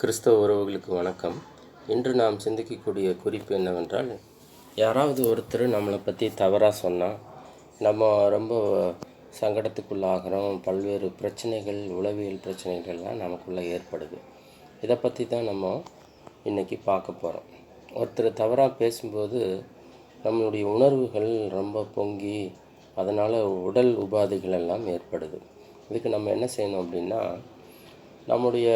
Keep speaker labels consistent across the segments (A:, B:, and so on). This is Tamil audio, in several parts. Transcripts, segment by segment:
A: கிறிஸ்தவ உறவுகளுக்கு வணக்கம். இன்று நாம் சிந்திக்கக்கூடிய குறிப்பு என்னவென்றால் யாராவது ஒருத்தர் நம்மளை பற்றி தவறாக சொன்னால் நம்ம ரொம்ப சங்கடத்துக்குள்ளாகிறோம் பல்வேறு பிரச்சனைகள் உளவியல் பிரச்சனைகள்லாம் நமக்குள்ளே ஏற்படுது. இதை பற்றி தான் நம்ம இன்றைக்கி பார்க்க போகிறோம் ஒருத்தர் தவறாக பேசும்போது நம்மளுடைய உணர்வுகள் ரொம்ப பொங்கி அதனால் உடல் உபாதைகள் எல்லாம் ஏற்படுது. இதுக்கு நம்ம என்ன செய்யணும் அப்படின்னா நம்முடைய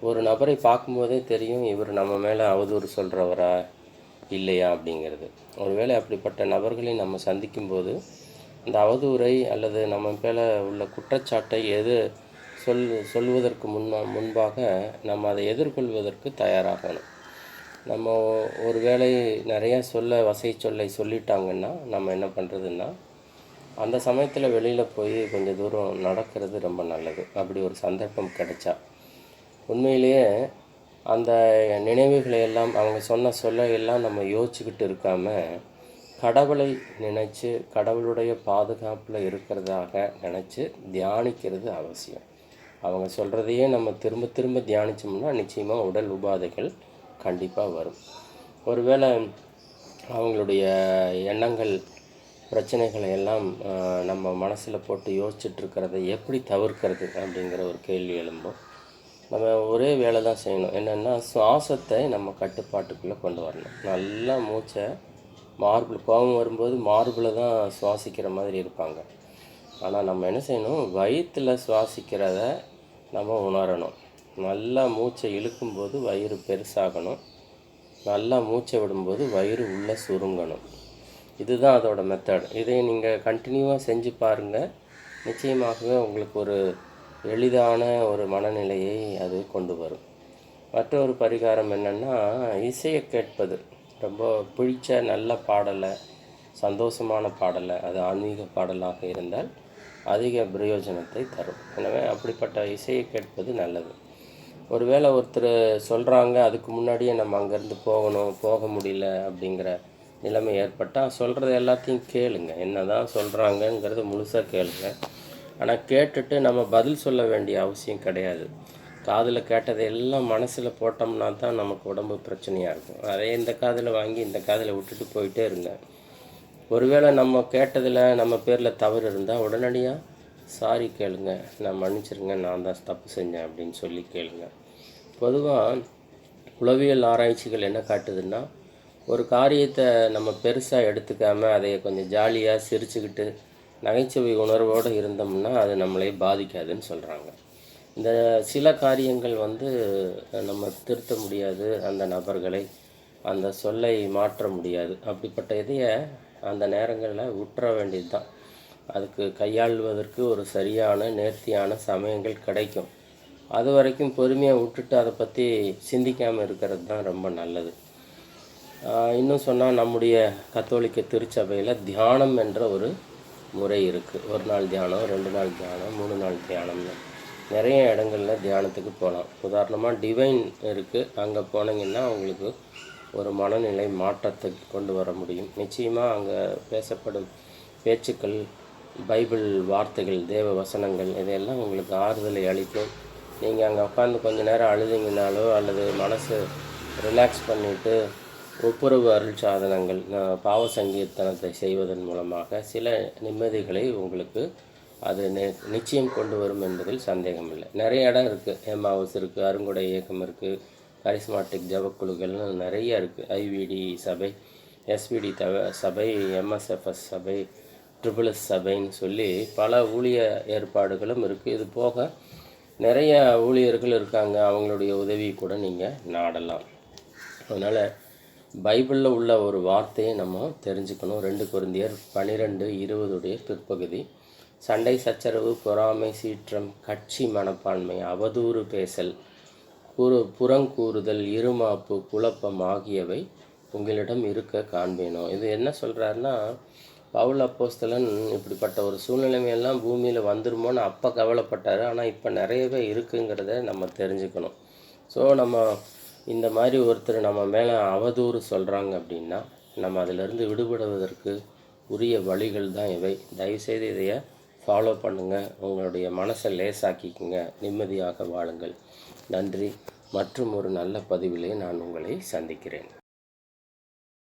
A: ஒரு நபரை பார்க்கும்போதே தெரியும் இவர் நம்ம மேலே அவதூறு சொல்கிறவரா இல்லையா அப்படிங்கிறது. ஒருவேளை அப்படிப்பட்ட நபர்களை நம்ம சந்திக்கும்போது அந்த அவதூறை அல்லது நம்ம மேலே உள்ள குற்றச்சாட்டை எது சொல் சொல்வதற்கு முன்னா முன்பாக நம்ம அதை எதிர்கொள்வதற்கு தயாராகணும். நம்ம ஒரு வேளை நிறையா சொல்ல வசை சொல்லை சொல்லிட்டாங்கன்னா நம்ம என்ன பண்ணுறதுன்னா அந்த சமயத்தில் வெளியில் போய் கொஞ்சம் தூரம் நடக்கிறது ரொம்ப நல்லது. அப்படி ஒரு சந்தர்ப்பம் கிடைச்சா. உண்மையிலேயே அந்த நினைவுகளை எல்லாம் அவங்க சொன்ன சொல்ல எல்லாம் நம்ம யோசிச்சுக்கிட்டு இருக்காம கடவுளை நினச்சி கடவுளுடைய பாதுகாப்பில் இருக்கிறதாக நினச்சி தியானிக்கிறது அவசியம். அவங்க சொல்கிறதையே நம்ம திரும்ப திரும்ப தியானித்தோம்னா நிச்சயமாக உடல் உபாதைகள் கண்டிப்பாக வரும். ஒருவேளை அவங்களுடைய எண்ணங்கள் பிரச்சனைகளை எல்லாம் நம்ம மனசில் போட்டு யோசிச்சுட்ருக்கிறத எப்படி தவிர்க்கிறது அப்படிங்கிற ஒரு கேள்வி எழும்போ நம்ம ஒரே வேலை தான் செய்யணும். என்னென்னா சுவாசத்தை நம்ம கட்டுப்பாட்டுக்குள்ளே கொண்டு வரணும். நல்லா மூச்சை மார்பிள் கோபம் வரும்போது மார்பில் தான் சுவாசிக்கிற மாதிரி இருப்பாங்க. ஆனால் நம்ம என்ன செய்யணும்? வயிற்றில் சுவாசிக்கிறத நம்ம உணரணும். நல்லா மூச்சை இழுக்கும்போது வயிறு பெருசாகணும். நல்லா மூச்சை விடும்போது வயிறு உள்ளே சுருங்கணும். இதுதான் அதோட மெத்தட் இதை நீங்கள் கண்டினியூவாக செஞ்சு பாருங்கள் நிச்சயமாகவே உங்களுக்கு ஒரு எளிதான ஒரு மனநிலையை அது கொண்டு வரும். மற்றொரு பரிகாரம் என்னென்னா இசையை கேட்பது. ரொம்ப பிடிச்ச நல்ல பாடலை சந்தோஷமான பாடலை அது ஆன்மீக பாடலாக இருந்தால் அதிக பிரயோஜனத்தை தரும். எனவே அப்படிப்பட்ட இசையை கேட்பது நல்லது. ஒருவேளை ஒருத்தர் சொல்கிறாங்க அதுக்கு முன்னாடியே நம்ம அங்கேருந்து போகணும் போக முடியல அப்படிங்கிற நிலைமை ஏற்பட்டால் சொல்கிறது எல்லாத்தையும் கேளுங்க. என்ன தான் சொல்கிறாங்கங்கிறத முழுசாக கேளுங்க. ஆனால் கேட்டுட்டு நம்ம பதில் சொல்ல வேண்டிய அவசியம் கிடையாது. காதில் கேட்டதை எல்லாம் மனசில் போட்டோம்னா தான் நமக்கு உடம்பு பிரச்சனையாக இருக்கும். அதே இந்த காதில் வாங்கி இந்த காதில் விட்டுட்டு போயிட்டே இருங்க. ஒருவேளை நம்ம கேட்டதில் நம்ம பேரில் தவறு இருந்தால் உடனடியாக சாரி கேளுங்க நான் மன்னிச்சிருங்க நான் தான் தப்பு செஞ்சேன் அப்படின்னு சொல்லி கேளுங்க. பொதுவாக உளவியல் ஆராய்ச்சிகள் என்ன காட்டுதுன்னா ஒரு காரியத்தை நம்ம பெருசாக எடுத்துக்காம அதை கொஞ்சம் ஜாலியாக சிரிச்சுக்கிட்டு நகைச்சுவை உணர்வோடு இருந்தோம்னா அது நம்மளை பாதிக்காதுன்னு சொல்கிறாங்க இந்த சில காரியங்கள் வந்து நம்ம திருத்த முடியாது அந்த நபர்களை அந்த சொல்லை மாற்ற முடியாது. அப்படிப்பட்ட இதையை அந்த நேரங்களில் உற்ற வேண்டியது தான் அதுக்கு கையாள்வதற்கு ஒரு சரியான நேர்த்தியான சமயங்கள் கிடைக்கும். அது வரைக்கும் பொறுமையாக விட்டுட்டு அதை பற்றி சிந்திக்காமல் இருக்கிறது தான் ரொம்ப நல்லது. இன்னும் சொன்னால் நம்முடைய கத்தோலிக்க திருச்சபையில் தியானம் என்ற ஒரு முறை இருக்குது ஒரு நாள் தியானம் ரெண்டு நாள் தியானம் மூணு நாள் தியானம்னு. நிறைய இடங்களில் தியானத்துக்கு போகலாம் உதாரணமாக டிவைன் இருக்குது அங்கே போனீங்கன்னா உங்களுக்கு ஒரு மனநிலை மாற்றத்தை கொண்டு வர முடியும். நிச்சயமாக அங்கே பேசப்படும் பேச்சுக்கள் பைபிள் வார்த்தைகள் தேவ வசனங்கள் இதையெல்லாம் உங்களுக்கு ஆறுதலை அளிக்கும். நீங்கள் அங்கே உட்காந்து கொஞ்சம் நேரம் அழுதிங்கனாலோ அல்லது மனசு ரிலாக்ஸ் பண்ணிவிட்டு ஒப்புரவு அருள் சாதனங்கள் பாவ சங்கீர்த்தனத்தை செய்வதன் மூலமாக சில நிம்மதிகளை உங்களுக்கு அது நி- நிச்சயம் கொண்டு வரும் என்பதில் சந்தேகமில்லை. நிறைய இடம் இருக்குது ஹேமாவஸ் இருக்குது அருங்குடை இயக்கம் இருக்குது கரிஸ்மாட்டிக் ஜபக்குழுக்கள்னு நிறைய இருக்குது ஐவிடி சபை எஸ்விடி தவ சபை எம்எஸ்எஃப்எஸ் சபை ட்ரிபிள் எஸ் சபைன்னு சொல்லி பல ஊழிய ஏற்பாடுகளும் இருக்குது இது போக நிறைய ஊழியர்கள் இருக்காங்க. அவங்களுடைய உதவி கூட நீங்கள் நாடலாம். அதனால் பைபிளில் உள்ள ஒரு வார்த்தையை நம்ம தெரிஞ்சுக்கணும். ரெண்டு குருந்தியர் பனிரெண்டு இருபதுடைய பிற்பகுதி. சண்டை சச்சரவு பொறாமை சீற்றம் கட்சி மனப்பான்மை அவதூறு பேசல் குறு புறங்கூறுதல் இருமாப்பு குழப்பம் ஆகியவை உங்களிடம் இருக்க காண்பேனோ இது என்ன சொல்கிறாருன்னா பவுல் அப்போஸ்தலன் இப்படிப்பட்ட ஒரு சூழ்நிலைமையெல்லாம் பூமியில் வந்துருமோன்னு அப்போ கவலைப்பட்டார். ஆனால் இப்போ நிறையவே இருக்குங்கிறத நம்ம தெரிஞ்சுக்கணும். ஸோ நம்ம இந்த மாதிரி ஒருத்தர் நம்ம மேலே அவதூறு சொல்கிறாங்க அப்படின்னா நம்ம அதிலிருந்து விடுபடுவதற்கு உரிய வழிகள் தான் இவை. தயவுசெய்து இதைய ஃபாலோ பண்ணுங்கள் உங்களுடைய மனசை லேசாக்கிக்குங்க. நிம்மதியாக வாழுங்கள். நன்றி. மற்றும் ஒரு நல்ல பதிவிலே நான் உங்களை சந்திக்கிறேன்.